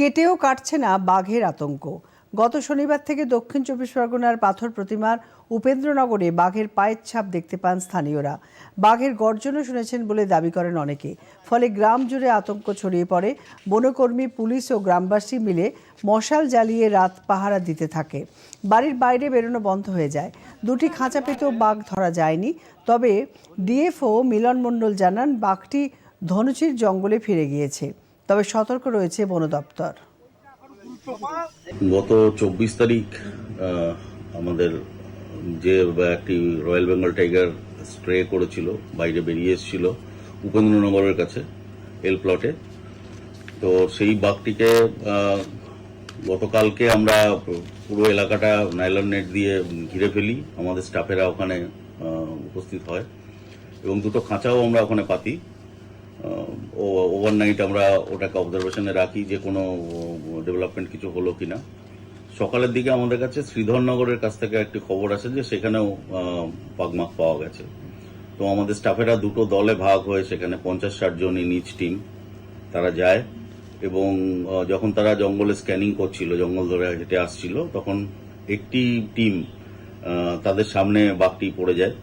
কেটেও কাটছে না বাঘের আতঙ্ক। গত শনিবার থেকে দক্ষিণ চব্বিশ পরগনার পাথর প্রতিমার উপেন্দ্রনগরে বাঘের পায়ের ছাপ দেখতে পান স্থানীয়রা। বাঘের গর্জনও শুনেছেন বলে দাবি করেন অনেকে। ফলে গ্রাম জুড়ে আতঙ্ক ছড়িয়ে পড়ে। বনকর্মী, পুলিশ ও গ্রামবাসী মিলে মশাল জ্বালিয়ে রাত পাহারা দিতে থাকে। বাড়ির বাইরে বেরোনো বন্ধ হয়ে যায়। দুটি খাঁচা পেতেও বাঘ ধরা যায়নি। তবে ডিএফও মিলন মণ্ডল জানান, বাঘটি ধনুচির জঙ্গলে ফিরে গিয়েছে। তবে সতর্ক রয়েছে বন দপ্তর। গত চব্বিশ তারিখ আমাদের যে একটি রয়্যাল বেঙ্গল টাইগার স্প্রে করেছিল, বাইরে বেরিয়ে এসেছিল উপেন্দ্রনগরের কাছে, এল প্লটে। তো সেই বাঘটিকে গতকালকে আমরা পুরো এলাকাটা নাইলন নেট দিয়ে ঘিরে ফেলি। আমাদের স্টাফেরা ওখানে উপস্থিত হয় এবং দুটো খাঁচাও আমরা ওখানে পাতি। ওভারনাইট আমরা ওটাকে অবজারভেশনে রাখি যে কোনো ডেভেলপমেন্ট কিছু হলো কি না সকালের দিকে আমাদের কাছে শ্রীধরনগরের কাছ থেকে একটি খবর আসে যে সেখানেও বাঘমাখ পাওয়া গেছে। তো আমাদের স্টাফেরা দুটো দলে ভাগ হয়ে সেখানে পঞ্চাশ ষাট জন নিজ টিম তারা যায় এবং যখন তারা জঙ্গলে স্ক্যানিং করছিল, জঙ্গল ধরে হেঁটে আসছিল, তখন একটি টিম তাদের সামনে বাঘটি পড়ে যায়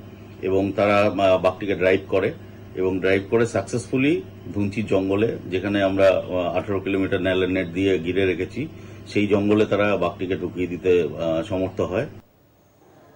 এবং তারা বাঘটিকে ড্রাইভ করে। এবং ড্রাইভ করে সাকসেসফুলি ধুনচি জঙ্গলে, যেখানে আমরা আঠারো কিলোমিটার ন্যালের নেট দিয়ে ঘিরে রেখেছি, সেই জঙ্গলে তারা বাঘটিকে ঢুকিয়ে দিতে সমর্থ হয়।